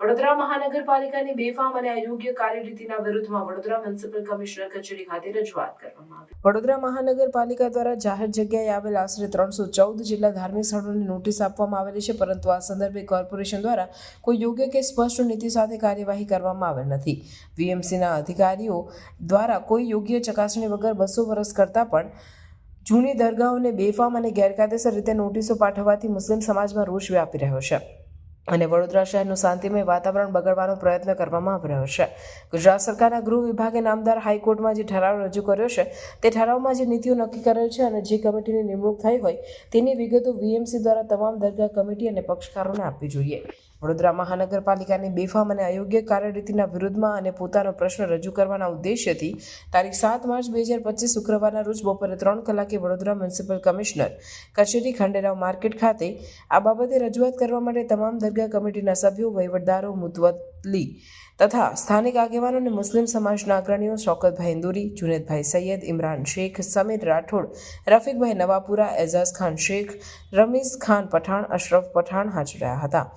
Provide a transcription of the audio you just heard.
વડોદરા મહાનગરપાલિકાની બેફામ અને અયોગ્ય કાર્યરીતિના વિરુદ્ધમાં વડોદરા મ્યુનિસિપલ કમિશનર કચેરી ખાતે રજૂઆત કરવામાં આવી. વડોદરા મહાનગરપાલિકા દ્વારા જાહેર જગ્યાએ આવેલ આશરે ત્રણસો ચૌદ જેટલા ધાર્મિક સ્થળોને નોટિસ આપવામાં આવેલી છે, પરંતુ આ સંદર્ભે કોર્પોરેશન દ્વારા કોઈ યોગ્ય કે સ્પષ્ટ નીતિ સાથે કાર્યવાહી કરવામાં આવેલ નથી. વીએમસીના અધિકારીઓ દ્વારા કોઈ યોગ્ય ચકાસણી વગર બસો વર્ષ કરતાં પણ જૂની દરગાહોને બેફામ અને ગેરકાયદેસર રીતે નોટિસો પાઠવવાથી મુસ્લિમ સમાજમાં રોષ વ્યાપી રહ્યો છે. અને વડોદરા શહેરનું શાંતિમય વાતાવરણ બગાડવાનો પ્રયત્ન કરવામાં આવી રહ્યો છે. ગુજરાત સરકારના ગૃહ વિભાગે નામદાર હાઈકોર્ટમાં જે ઠરાવ રજૂ કર્યો છે, તે ઠરાવમાં જે નીતિઓ નક્કી કરેલ છે અને જે કમિટીની નિમણૂક થઈ હોય, તેની વિગતો વીએમસી દ્વારા તમામ દરગાહ કમિટી અને પક્ષકારોને આપવી જોઈએ. વડોદરા મહાનગરપાલિકાની બેફામ અને અયોગ્ય કાર્યરીતિના વિરુદ્ધમાં અને પોતાનો પ્રશ્ન રજૂ કરવાના ઉદ્દેશ્યથી તારીખ સાત માર્ચ બે હજાર પચીસ શુક્રવારના રોજ બપોરે ત્રણ કલાકે વડોદરા મ્યુનિસિપલ કમિશનર કચેરી ખંડેરાવ માર્કેટ ખાતે આ બાબતે રજૂઆત કરવા માટે તમામ દરગાહ કમિટીના સભ્યો, વહીવટદારો મુતવતલી તથા સ્થાનિક આગેવાનો અને મુસ્લિમ સમાજના અગ્રણીઓ શોકતભાઈ ઇન્દુરી જુનેદભાઈ સૈયદ, ઇમરાન શેખ, સમીર રાઠોડ, રફીકભાઈ નવાપુરા, એઝાઝ ખાન શેખ, રમીઝ ખાન પઠાણ, અશરફ પઠાણ હાજર રહ્યા હતા.